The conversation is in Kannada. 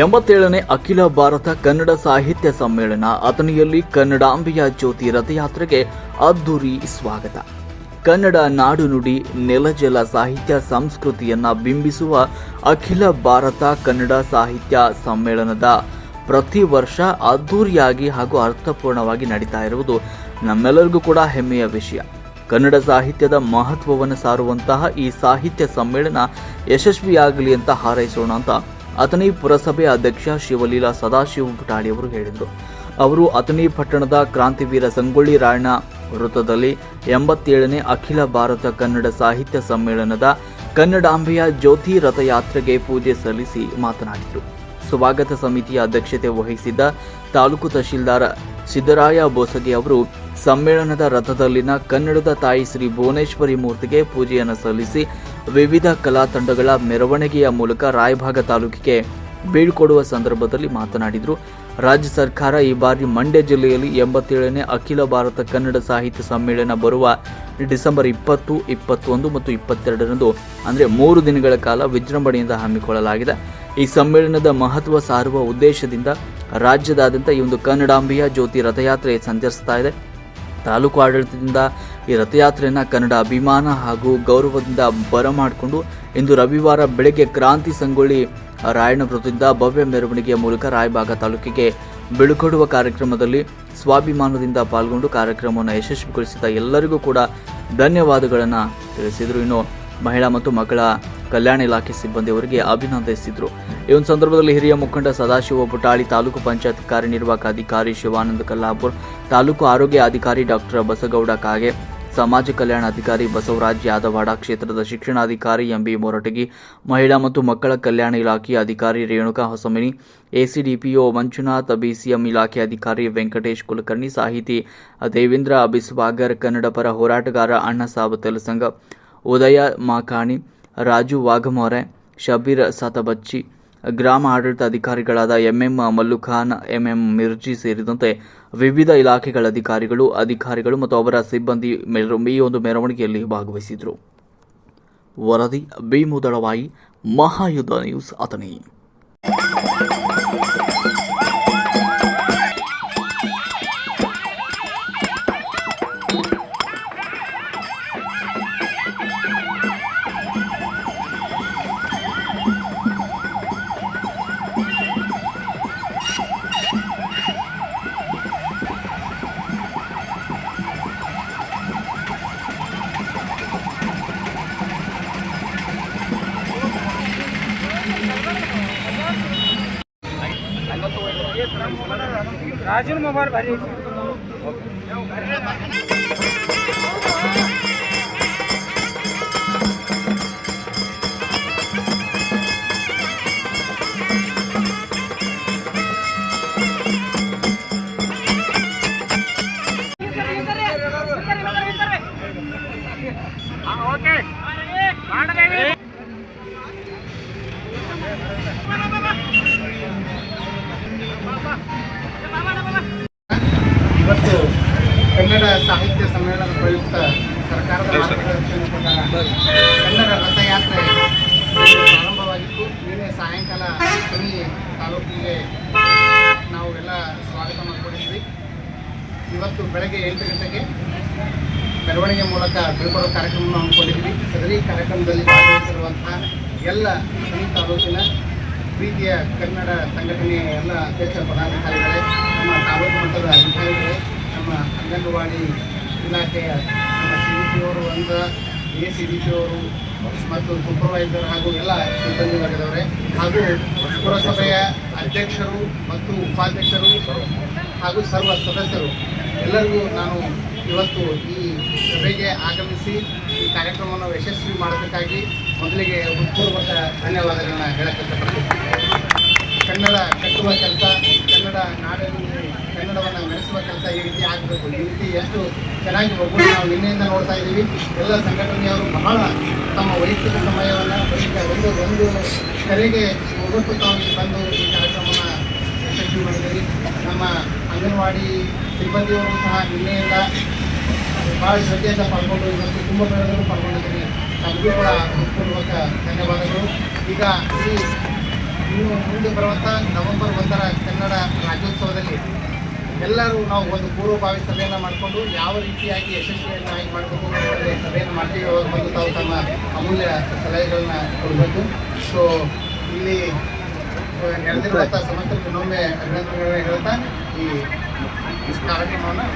ಎಂಬತ್ತೇಳನೇ ಅಖಿಲ ಭಾರತ ಕನ್ನಡ ಸಾಹಿತ್ಯ ಸಮ್ಮೇಳನ ಅಥಣಿಯಲ್ಲಿ ಕನ್ನಡಾಂಬೆಯ ಜ್ಯೋತಿ ರಥಯಾತ್ರೆಗೆ ಅದ್ದೂರಿ ಸ್ವಾಗತ. ಕನ್ನಡ ನಾಡು ನುಡಿ, ನೆಲಜಲ ಸಾಹಿತ್ಯ ಸಂಸ್ಕೃತಿಯನ್ನ ಬಿಂಬಿಸುವ ಅಖಿಲ ಭಾರತ ಕನ್ನಡ ಸಾಹಿತ್ಯ ಸಮ್ಮೇಳನದ ಪ್ರತಿ ವರ್ಷ ಅದ್ದೂರಿಯಾಗಿ ಹಾಗೂ ಅರ್ಥಪೂರ್ಣವಾಗಿ ನಡೀತಾ ಇರುವುದು ನಮ್ಮೆಲ್ಲರಿಗೂ ಕೂಡ ಹೆಮ್ಮೆಯ ವಿಷಯ. ಕನ್ನಡ ಸಾಹಿತ್ಯದ ಮಹತ್ವವನ್ನು ಸಾರುವಂತಹ ಈ ಸಾಹಿತ್ಯ ಸಮ್ಮೇಳನ ಯಶಸ್ವಿಯಾಗಲಿ ಅಂತ ಹಾರೈಸೋಣ ಅಂತ ಅಥಣಿ ಪುರಸಭೆ ಅಧ್ಯಕ್ಷ ಶಿವಲೀಲಾ ಸದಾಶಿವ ಪುಟಾಳಿ ಅವರು ಹೇಳಿದರು. ಅವರು ಅಥಣಿ ಪಟ್ಟಣದ ಕ್ರಾಂತಿವೀರ ಸಂಗೊಳ್ಳಿ ರಾಯಣ್ಣ ವೃತ್ತದಲ್ಲಿ ಎಂಬತ್ತೇಳನೇ ಅಖಿಲ ಭಾರತ ಕನ್ನಡ ಸಾಹಿತ್ಯ ಸಮ್ಮೇಳನದ ಕನ್ನಡಾಂಬೆಯ ಜ್ಯೋತಿ ರಥಯಾತ್ರೆಗೆ ಪೂಜೆ ಸಲ್ಲಿಸಿ ಮಾತನಾಡಿದರು. ಸ್ವಾಗತ ಸಮಿತಿಯ ಅಧ್ಯಕ್ಷತೆ ವಹಿಸಿದ್ದ ತಾಲೂಕು ತಹಶೀಲ್ದಾರ ಸಿದ್ದರಾಯ ಬೋಸಗೆ ಅವರು ಸಮ್ಮೇಳನದ ರಥದಲ್ಲಿನ ಕನ್ನಡದ ತಾಯಿ ಶ್ರೀ ಭುವನೇಶ್ವರಿ ಮೂರ್ತಿಗೆ ಪೂಜೆಯನ್ನು ಸಲ್ಲಿಸಿ ವಿವಿಧ ಕಲಾ ತಂಡಗಳ ಮೆರವಣಿಗೆಯ ಮೂಲಕ ರಾಯಭಾಗ ತಾಲೂಕಿಗೆ ಬೀಳ್ಕೊಡುವ ಸಂದರ್ಭದಲ್ಲಿ ಮಾತನಾಡಿದರು. ರಾಜ್ಯ ಸರ್ಕಾರ ಈ ಬಾರಿ ಮಂಡ್ಯ ಜಿಲ್ಲೆಯಲ್ಲಿ ಎಂಬತ್ತೇಳನೇ ಅಖಿಲ ಭಾರತ ಕನ್ನಡ ಸಾಹಿತ್ಯ ಸಮ್ಮೇಳನ ಬರುವ ಡಿಸೆಂಬರ್ ಇಪ್ಪತ್ತು, ಇಪ್ಪತ್ತೊಂದು ಮತ್ತು ಇಪ್ಪತ್ತೆರಡರಂದು, ಅಂದರೆ ಮೂರು ದಿನಗಳ ಕಾಲ ವಿಜೃಂಭಣೆಯಿಂದ ಹಮ್ಮಿಕೊಳ್ಳಲಾಗಿದೆ. ಈ ಸಮ್ಮೇಳನದ ಮಹತ್ವ ಸಾರುವ ಉದ್ದೇಶದಿಂದ ರಾಜ್ಯದಾದ್ಯಂತ ಈ ಒಂದು ಕನ್ನಡಾಂಬೆಯ ಜ್ಯೋತಿ ರಥಯಾತ್ರೆ ಸಂಚರಿಸ್ತಾ ಇದೆ. ತಾಲೂಕು ಆಡಳಿತದಿಂದ ಈ ರಥಯಾತ್ರೆಯನ್ನು ಕನ್ನಡ ಅಭಿಮಾನ ಹಾಗೂ ಗೌರವದಿಂದ ಬರಮಾಡಿಕೊಂಡು ಇಂದು ರವಿವಾರ ಬೆಳಗ್ಗೆ ಕ್ರಾಂತಿ ಸಂಗೊಳ್ಳಿ ರಾಯಣ್ಣ ವೃತ್ತದಿಂದ ಭವ್ಯ ಮೆರವಣಿಗೆಯ ಮೂಲಕ ರಾಯಭಾಗ ತಾಲೂಕಿಗೆ ಬಿಳುಕೊಡುವ ಕಾರ್ಯಕ್ರಮದಲ್ಲಿ ಸ್ವಾಭಿಮಾನದಿಂದ ಪಾಲ್ಗೊಂಡು ಕಾರ್ಯಕ್ರಮವನ್ನು ಯಶಸ್ವಿಗೊಳಿಸಿದ ಎಲ್ಲರಿಗೂ ಕೂಡ ಧನ್ಯವಾದಗಳನ್ನು ತಿಳಿಸಿದರು. ಇನ್ನು ಮಹಿಳಾ ಮತ್ತು ಮಕ್ಕಳ ಕಲ್ಯಾಣ ಇಲಾಖೆ ಸಿಬ್ಬಂದಿಯವರಿಗೆ ಅಭಿನಂದಿಸಿದರು. ಈ ಒಂದು ಸಂದರ್ಭದಲ್ಲಿ ಹಿರಿಯ ಮುಖಂಡ ಸದಾಶಿವ ಪುಟಾಳಿ ತಾಲೂಕು ಪಂಚಾಯತ್ ಕಾರ್ಯನಿರ್ವಾಹಕ ಅಧಿಕಾರಿ ಶಿವಾನಂದ ಕಲ್ಲಾಪುರ್, ತಾಲೂಕು ಆರೋಗ್ಯ ಅಧಿಕಾರಿ ಡಾಕ್ಟರ್ ಬಸಗೌಡ ಕಾಗೆ ಸಮಾಜ ಕಲ್ಯಾಣ ಅಧಿಕಾರಿ ಬಸವರಾಜ್ ಯಾದವಾಡ ಕ್ಷೇತ್ರದ ಶಿಕ್ಷಣಾಧಿಕಾರಿ ಎಂಬಿ ಮೊರಟಗಿ, ಮಹಿಳಾ ಮತ್ತು ಮಕ್ಕಳ ಕಲ್ಯಾಣ ಇಲಾಖೆಯ ಅಧಿಕಾರಿ ರೇಣುಕಾ ಹೊಸಮನಿ, ಎಸಿಡಿಪಿಒ ಮಂಜುನಾಥ್, ಬಿಸಿಎಂ ಇಲಾಖೆ ಅಧಿಕಾರಿ ವೆಂಕಟೇಶ್ ಕುಲಕರ್ಣಿ, ಸಾಹಿತಿ ದೇವೇಂದ್ರ ಅಬಿಸ್ವಾಗರ್ ಕನ್ನಡ ಪರ ಹೋರಾಟಗಾರ ಅಣ್ಣಸಾಬ್ ತೆಲಸಂಗ ಉದಯ ಮಾಕಾಣಿ, ರಾಜು ವಾಘಮೋರೆ ಶಬೀರ್ ಸತಬಚ್ಚಿ ಗ್ರಾಮ ಆಡಳಿತ ಅಧಿಕಾರಿಗಳಾದ ಎಂಎಂ ಮಲ್ಲುಖಾನ್ ಎಂಎಂ ಮಿರ್ಜಿ ಸೇರಿದಂತೆ ವಿವಿಧ ಇಲಾಖೆಗಳ ಅಧಿಕಾರಿಗಳು ಅಧಿಕಾರಿಗಳು ಮತ್ತು ಅವರ ಸಿಬ್ಬಂದಿ ಈ ಒಂದು ಮೆರವಣಿಗೆಯಲ್ಲಿ ಭಾಗವಹಿಸಿದರು. ವರದಿ ಬಿ ಮುದಳವಾಯಿ ಮಹಾಯುದ್ಧ ನ್ಯೂಸ್ ಅಥಣಿ राजू मोबाइल भरी ಕನ್ನಡ ಸಾಹಿತ್ಯ ಸಮ್ಮೇಳನ ಪ್ರಯುಕ್ತ ಸರ್ಕಾರದ ಕನ್ನಡ ರಥಯಾತ್ರೆ ಪ್ರಾರಂಭವಾಗಿತ್ತು. ನಿನ್ನೆ ಸಾಯಂಕಾಲ ಕಣಿ ತಾಲೂಕಿಗೆ ನಾವು ಎಲ್ಲ ಸ್ವಾಗತ ಮಾಡಿಕೊಂಡಿದ್ವಿ. ಇವತ್ತು ಬೆಳಗ್ಗೆ ಎಂಟು ಗಂಟೆಗೆ ಮೆರವಣಿಗೆ ಮೂಲಕ ಬೀಳ್ಕೊಡೋ ಕಾರ್ಯಕ್ರಮವನ್ನು ಹಮ್ಮಿಕೊಂಡಿದ್ವಿ. ಸದರಿ ಕಾರ್ಯಕ್ರಮದಲ್ಲಿ ಭಾಗವಹಿಸಿರುವಂತಹ ಎಲ್ಲ ಕಣಿ ತಾಲೂಕಿನ ಪ್ರೀತಿಯ ಕನ್ನಡ ಸಂಘಟನೆಯ ಎಲ್ಲ ಅಧ್ಯಕ್ಷ ಪದಾಧಿಕಾರಿಗಳೇ ನಮ್ಮ ತಾಲೂಕು ಮಟ್ಟದ ಅಧಿಕಾರಿಗಳೇ ನಮ್ಮ ಅಂಗನವಾಡಿ ಇಲಾಖೆಯ ನಮ್ಮ ಸಿ ಡಿ ಪಿ ಅವರು ಅಂತ ಎ ಸಿ ಡಿ ಪಿ ಅವರು ಮತ್ತು ಸೂಪರ್ವೈಸರ್ ಹಾಗೂ ಎಲ್ಲ ಸಿಬ್ಬಂದಿ ವರ್ಗದವರೇ ಹಾಗೂ ಪುರಸಭೆಯ ಅಧ್ಯಕ್ಷರು ಮತ್ತು ಉಪಾಧ್ಯಕ್ಷರು ಹಾಗೂ ಸರ್ವ ಸದಸ್ಯರು. ಎಲ್ಲರಿಗೂ ನಾನು ಇವತ್ತು ಈ ಸಭೆಗೆ ಆಗಮಿಸಿ ಈ ಕಾರ್ಯಕ್ರಮವನ್ನು ಯಶಸ್ವಿ ಮಾಡೋದಕ್ಕಾಗಿ ಮೊದಲಿಗೆ ಉತ್ಪೂರ್ವಕ ಧನ್ಯವಾದಗಳನ್ನು ಹೇಳಕ್ಕೆ ಕನ್ನಡ ಕಟ್ಟುವ ಕೆಲಸ, ಕನ್ನಡ ನಾಡಲ್ಲಿ ನಡೆಸುವ ಕೆಲಸ ಈ ರೀತಿ ಆಗಬೇಕು. ಈ ರೀತಿ ಎಷ್ಟು ಚೆನ್ನಾಗಿ ಒಬ್ಬರು ನಾವು ನಿನ್ನೆಯಿಂದ ನೋಡ್ತಾ ಇದ್ದೀವಿ. ಎಲ್ಲ ಸಂಘಟನೆಯವರು ಬಹಳ ತಮ್ಮ ವೈಯಕ್ತಿಕ ಸಮಯವನ್ನು ಬಳಿಕ ಒಂದು ಒಂದು ಕರೆಗೆ ಒಗ್ಗಟ್ಟು ತಾವು ಬಂದು ಈ ಕಾರ್ಯಕ್ರಮವನ್ನು ಯಶಸ್ವಿ ಮಾಡಿದ್ದೀವಿ ನಮ್ಮ ಅಂಗನವಾಡಿ ಸಿಬ್ಬಂದಿಯವರು ಸಹ ನಿನ್ನೆಯಿಂದ ಭಾಳ ಶ್ರದ್ಧೆಯಿಂದ ಪಾಲ್ಗೊಂಡು ಇವತ್ತು ತುಂಬ ಬೆಳೆದರೂ ಪಾಲ್ಗೊಂಡಿದ್ದೀನಿ ತಮಗೂ ಕೂಡ ಹೃತ್ಪೂರ್ವಕ ಧನ್ಯವಾದಗಳು. ಈಗ ಈ ಇನ್ನು ಮುಂದೆ ಬರುವಂಥ ನವೆಂಬರ್ ಒಂದರ ಕನ್ನಡ ರಾಜ್ಯೋತ್ಸವದಲ್ಲಿ ಎಲ್ಲರೂ ನಾವು ಒಂದು ಪೂರ್ವಭಾವಿ ಸಭೆಯನ್ನು ಮಾಡಿಕೊಂಡು ಯಾವ ರೀತಿಯಾಗಿ ಯಶಸ್ವಿಯನ್ನಾಗಿ ಮಾಡಬೇಕು ಅನ್ನೋದ್ರಲ್ಲಿ ಸಭೆಯನ್ನು ಮಾಡ್ತೀವಿ ಬಂದು ತಾವು ತಮ್ಮ ಅಮೂಲ್ಯ ಸಲಹೆಗಳನ್ನ ಕೊಡಬೇಕು ಸೊ ಇಲ್ಲಿ ನಡೆದಿರುವಂಥ ಸಮಸ್ಯೆ ಇನ್ನೊಮ್ಮೆ ಅಭಿನಂದನೆಗಳನ್ನ ಹೇಳ್ತಾ ಈ ಕಾರ್ಯಕ್ರಮವನ್ನು.